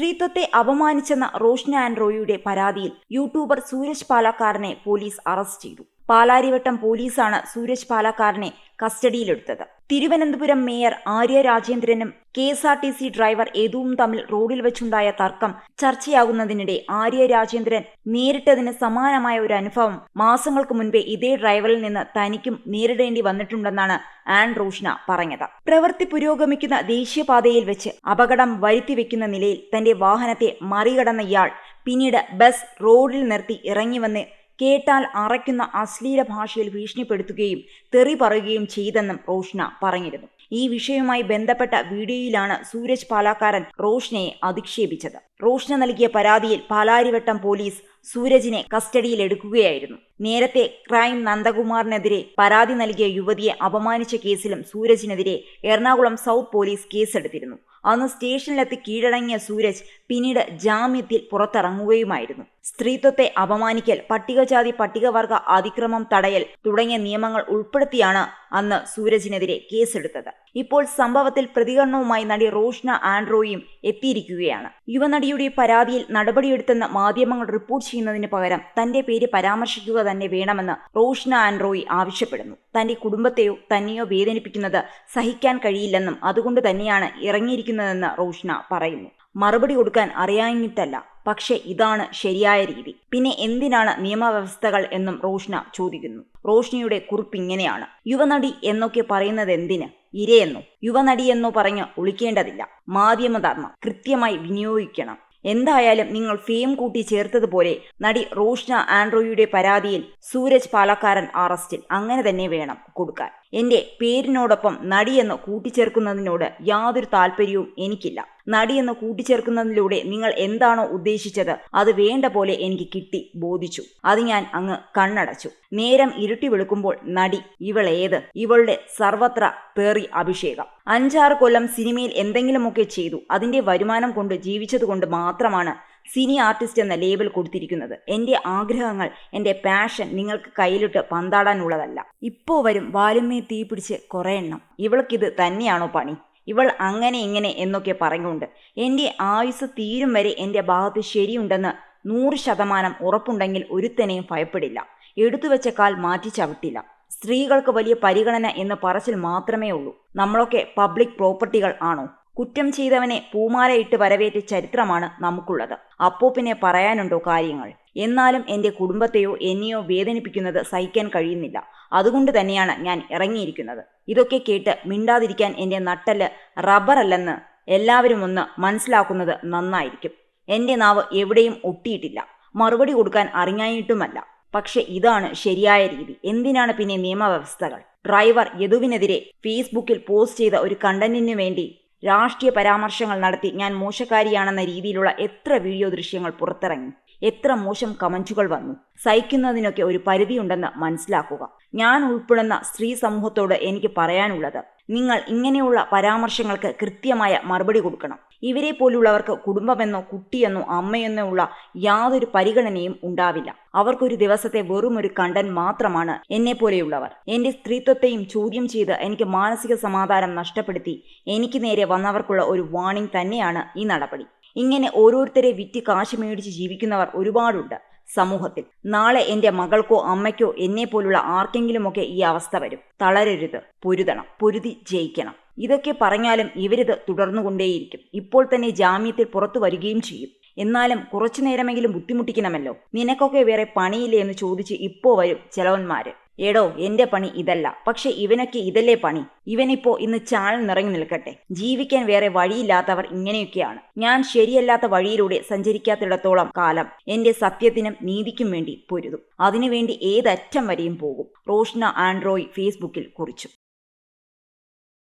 സ്ത്രീത്വത്തെ അപമാനിച്ചെന്ന റോഷ്ന ആൻഡ്രോയുടെ പരാതിയിൽ യൂട്യൂബർ സൂരജ് പാലക്കാരനെ പോലീസ് അറസ്റ്റ് ചെയ്തു. പാലാരിവട്ടം പോലീസാണ് സൂരജ് പാലക്കാരനെ കസ്റ്റഡിയിലെടുത്തത്. Thiruvananthapuram mayor Arya രാജേന്ദ്രനും K S R T C driver യദുവും തമ്മിൽ റോഡിൽ വെച്ചുണ്ടായ തർക്കം ചർച്ചയാകുന്നതിനിടെ ആര്യ രാജേന്ദ്രൻ നേരിട്ടതിന് സമാനമായ ഒരു അനുഭവം മാസങ്ങൾക്ക് മുൻപേ ഇതേ ഡ്രൈവറിൽ നിന്ന് തനിക്കും നേരിടേണ്ടി വന്നിട്ടുണ്ടെന്നാണ് ആൻ റോഷ്ന പറഞ്ഞത്. പ്രവൃത്തി പുരോഗമിക്കുന്ന ദേശീയപാതയിൽ വെച്ച് അപകടം വരുത്തിവെക്കുന്ന നിലയിൽ തന്റെ വാഹനത്തെ മറികടന്ന ഇയാൾ പിന്നീട് ബസ് റോഡിൽ നിർത്തി ഇറങ്ങി ഇറങ്ങിവന്ന് കേട്ടാൽ അറയ്ക്കുന്ന അശ്ലീല ഭാഷയിൽ ഭീഷണിപ്പെടുത്തുകയും തെറി പറയുകയും ചെയ്തെന്നും റോഷ്ന പറഞ്ഞിരുന്നു. ഈ വിഷയവുമായി ബന്ധപ്പെട്ട വീഡിയോയിലാണ് സൂരജ് പാലാക്കാരൻ റോഷ്നയെ അധിക്ഷേപിച്ചത്. റോഷ്ന നൽകിയ പരാതിയിൽ പാലാരിവട്ടം പോലീസ് സൂരജിനെ കസ്റ്റഡിയിലെടുക്കുകയായിരുന്നു. നേരത്തെ ക്രൈം നന്ദകുമാറിനെതിരെ പരാതി നൽകിയ യുവതിയെ അപമാനിച്ച കേസിലും സൂരജിനെതിരെ എറണാകുളം സൗത്ത് പോലീസ് കേസെടുത്തിരുന്നു. അന്ന് സ്റ്റേഷനിലെത്തി കീഴടങ്ങിയ സൂരജ് പിന്നീട് ജാമ്യത്തിൽ പുറത്തിറങ്ങുകയുമായിരുന്നു. സ്ത്രീത്വത്തെ അപമാനിക്കൽ പട്ടികജാതി പട്ടികവർഗ അതിക്രമം തടയൽ തുടങ്ങിയ നിയമങ്ങൾ ഉൾപ്പെടുത്തിയാണ് അന്ന് സൂരജിനെതിരെ കേസെടുത്തത്. ഇപ്പോൾ സംഭവത്തിൽ പ്രതികരണവുമായി നടി റോഷ്ന ആൻഡ്രോയും എത്തിയിരിക്കുകയാണ്. യുവനടിയുടെ പരാതിയിൽ നടപടിയെടുത്തെന്ന് മാധ്യമങ്ങൾ റിപ്പോർട്ട് ചെയ്യുന്നതിന് പകരം തന്റെ പേര് പരാമർശിക്കുക തന്നെ വേണമെന്ന് റോഷ്ന ആൻഡ്രോയി ആവശ്യപ്പെടുന്നു. തന്റെ കുടുംബത്തെയോ തന്നെയോ വേദനിപ്പിക്കുന്നത് സഹിക്കാൻ കഴിയില്ലെന്നും അതുകൊണ്ട് തന്നെയാണ് ഇറങ്ങിയിരിക്കുന്നതെന്ന് റോഷ്ന പറയുന്നു. മറുപടി കൊടുക്കാൻ അറിയാഞ്ഞിട്ടല്ല പക്ഷെ ഇതാണ് ശരിയായ രീതി. പിന്നെ എന്തിനാണ് നിയമവ്യവസ്ഥകൾ എന്നും റോഷ്ന ചോദിക്കുന്നു. റോഷ്നയുടെ കുറിപ്പ് ഇങ്ങനെയാണ്. യുവനടി എന്നൊക്കെ പറയുന്നത് എന്തിന്? ഇരയെന്നോ? യുവനടിയെന്നോ പറഞ്ഞ് ഒളിക്കേണ്ടതില്ല. മാധ്യമധർമ്മം കൃത്യമായി വിനിയോഗിക്കണം. എന്തായാലും നിങ്ങൾ ഫെയിം കൂട്ടി ചേർത്തതുപോലെ നടി റോഷ്ന ആൻഡ്രോയുടെ പരാതിയിൽ സൂരജ് പാലക്കാരൻ അറസ്റ്റിൽ അങ്ങനെ തന്നെ വേണം കൊടുക്കാൻ. എന്റെ പേരിനോടൊപ്പം നടിയെന്ന് കൂട്ടിച്ചേർക്കുന്നതിനോട് യാതൊരു താല്പര്യവും എനിക്കില്ല. നടിയെന്ന് കൂട്ടിച്ചേർക്കുന്നതിലൂടെ നിങ്ങൾ എന്താണോ ഉദ്ദേശിച്ചത് അത് വേണ്ട പോലെ എനിക്ക് കിട്ടി ബോധിച്ചു. അത് ഞാൻ അങ്ങ് കണ്ണടച്ചു. നേരം ഇരുട്ടി വെളുക്കുമ്പോൾ നടി ഇവളേത്? ഇവളുടെ സർവത്ര പേറി അഭിഷേകം. അഞ്ചാറ് കൊല്ലം സിനിമയിൽ എന്തെങ്കിലുമൊക്കെ ചെയ്തു. അതിന്റെ വരുമാനം കൊണ്ട് ജീവിച്ചതുകൊണ്ട് മാത്രമാണ് സിനി ആർട്ടിസ്റ്റ് എന്ന ലേബൽ കൊടുത്തിരിക്കുന്നത്. എന്റെ ആഗ്രഹങ്ങൾ എന്റെ പാഷൻ നിങ്ങൾക്ക് കയ്യിലിട്ട് പന്താടാനുള്ളതല്ല. ഇപ്പോൾ വരും വാലുമേ തീ പിടിച്ച് കുറേ എണ്ണം. ഇവൾക്കിത് തന്നെയാണോ പണി? ഇവൾ അങ്ങനെ ഇങ്ങനെ എന്നൊക്കെ പറഞ്ഞുകൊണ്ട് എന്റെ ആയുസ് തീരും വരെ എന്റെ ഭാഗത്ത് ശരിയുണ്ടെന്ന് നൂറ് ശതമാനം ഉറപ്പുണ്ടെങ്കിൽ ഒരുത്തനെയും ഭയപ്പെടില്ല. എടുത്തുവെച്ച കാൽ മാറ്റി ചവിട്ടില്ല. സ്ത്രീകൾക്ക് വലിയ പരിഗണന എന്ന് പറച്ചിൽ മാത്രമേ ഉള്ളൂ. നമ്മളൊക്കെ പബ്ലിക് പ്രോപ്പർട്ടികൾ ആണോ? കുറ്റം ചെയ്തവനെ പൂമാലയിട്ട് വരവേറ്റ ചരിത്രമാണ് നമുക്കുള്ളത്. അപ്പോ പിന്നെ പറയാനുണ്ടോ കാര്യങ്ങൾ? എന്നാലും എന്റെ കുടുംബത്തെയോ എന്നെയോ വേദനിപ്പിക്കുന്നത് സഹിക്കാൻ കഴിയുന്നില്ല. അതുകൊണ്ട് തന്നെയാണ് ഞാൻ ഇറങ്ങിയിരിക്കുന്നത്. ഇതൊക്കെ കേട്ട് മിണ്ടാതിരിക്കാൻ എന്റെ നട്ടൽ റബ്ബറല്ലെന്ന് എല്ലാവരും ഒന്ന് മനസ്സിലാക്കുന്നത് നന്നായിരിക്കും. എന്റെ നാവ് എവിടെയും ഒട്ടിയിട്ടില്ല. മറുപടി കൊടുക്കാൻ അറിഞ്ഞായിട്ടുമല്ല. പക്ഷെ ഇതാണ് ശരിയായ രീതി. എന്തിനാണ് പിന്നെ നിയമവ്യവസ്ഥകൾ? ഡ്രൈവർ യദുവിനെതിരെ ഫേസ്ബുക്കിൽ പോസ്റ്റ് ചെയ്ത ഒരു കണ്ടന്റിനു വേണ്ടി രാഷ്ട്രീയ പരാമർശങ്ങൾ നടത്തി ഞാൻ മോശക്കാരിയാണെന്ന രീതിയിലുള്ള എത്ര വീഡിയോ ദൃശ്യങ്ങൾ പുറത്തിറങ്ങി എത്ര മോശം കമന്റുകൾ വന്നു സഹിക്കുന്നതിനൊക്കെ ഒരു പരിധിയുണ്ടെന്ന് മനസ്സിലാക്കുക. ഞാൻ ഉൾപ്പെടുന്ന സ്ത്രീ സമൂഹത്തോട് എനിക്ക് പറയാനുള്ളത് നിങ്ങൾ ഇങ്ങനെയുള്ള പരാമർശങ്ങൾക്ക് കൃത്യമായ മറുപടി കൊടുക്കണം. ഇവരെ പോലുള്ളവർക്ക് കുടുംബമെന്നോ കുട്ടിയെന്നോ അമ്മയെന്നോ ഉള്ള യാതൊരു പരിഗണനയും ഉണ്ടാവില്ല. അവർക്കൊരു ദിവസത്തെ വെറും ഒരു കണ്ടൻ മാത്രമാണ് എന്നെ പോലെയുള്ളവർ. എന്റെ സ്ത്രീത്വത്തെയും ചോദ്യം ചെയ്ത് എനിക്ക് മാനസിക സമാധാനം നഷ്ടപ്പെടുത്തി എനിക്ക് നേരെ വന്നവർക്കുള്ള ഒരു വാണിംഗ് തന്നെയാണ് ഈ നടപടി. ഇങ്ങനെ ഓരോരുത്തരെ വിറ്റ് കാശ് മേടിച്ച് ജീവിക്കുന്നവർ ഒരുപാടുണ്ട്. സമൂഹത്തിൽ. നാളെ എന്റെ മകൾക്കോ അമ്മയ്ക്കോ എന്നെ പോലുള്ള ആർക്കെങ്കിലുമൊക്കെ ഈ അവസ്ഥ വരും. തളരരുത് പൊരുതണം പൊരുതി ജയിക്കണം. ഇതൊക്കെ പറഞ്ഞാലും ഇവരിത് തുടർന്നുകൊണ്ടേയിരിക്കും. ഇപ്പോൾ തന്നെ ജാമ്യത്തിൽ പുറത്തു വരികയും ചെയ്യും. എന്നാലും കുറച്ചു നേരമെങ്കിലും ബുദ്ധിമുട്ടിക്കണമല്ലോ. നിനക്കൊക്കെ വേറെ പണിയില്ലേ എന്ന് ചോദിച്ച് ഇപ്പോ വരും ചിലവന്മാര്. എടോ എന്റെ പണി ഇതല്ല. പക്ഷെ ഇവനൊക്കെ ഇതല്ലേ പണി. ഇവനിപ്പോ ഇന്ന് ചാൾ നിറങ്ങി നിൽക്കട്ടെ. ജീവിക്കാൻ വേറെ വഴിയില്ലാത്തവർ ഇങ്ങനെയൊക്കെയാണ്. ഞാൻ ശരിയല്ലാത്ത വഴിയിലൂടെ സഞ്ചരിക്കാത്തിടത്തോളം കാലം എന്റെ സത്യത്തിനും നീതിക്കും വേണ്ടി പൊരുതും. അതിനുവേണ്ടി ഏതറ്റം വരെയും പോകും. റോഷ്ന ആൻഡ്രോയ് ഫേസ്ബുക്കിൽ കുറിച്ചു.